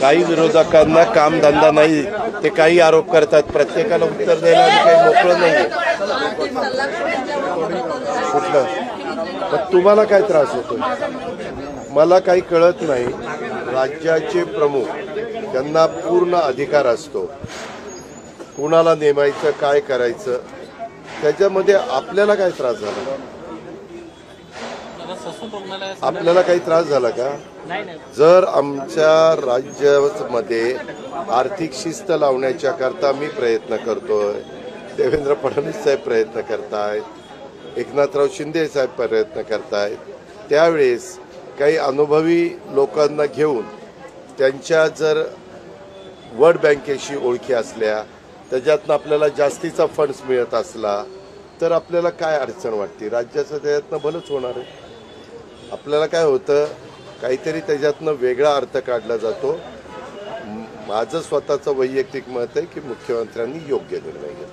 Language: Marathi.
काही विरोधकांना काम धंदा नाही ते काही आरोप करतात. प्रत्येकाला उत्तर द्यायला काही मोकळं नाही. कुठलं? मग तुम्हाला काय त्रास होतो मला काही कळत नाही. राज्याचे प्रमुख त्यांना पूर्ण अधिकार असतो कुणाला नेमायचं काय करायचं त्याच्यामध्ये आपल्याला काय त्रास झाला? आपल्याला काही त्रास झाला का? जर आमच्या राज्यामध्ये आर्थिक शिस्त लावण्याच्या करता मी प्रयत्न करतोय देवेंद्र फडणवीस साहेब प्रयत्न करतायत एकनाथराव शिंदे साहेब प्रयत्न करतायत त्यावेळेस काही अनुभवी लोकांना घेऊन त्यांच्या जर वर्ल्ड बँकेशी ओळखी असल्या त्याच्यातनं आपल्याला जास्तीचा फंड्स मिळत असला तर आपल्याला काय अडचण वाटते? राज्याचं त्याच्यातनं भलंच होणार आहे. आपल्याला काय होतं काहीतरी त्याच्यातनं वेगळा अर्थ काढला जातो. माझं स्वतःचं वैयक्तिक मत आहे की मुख्यमंत्र्यांनी योग्य निर्णय घेतला.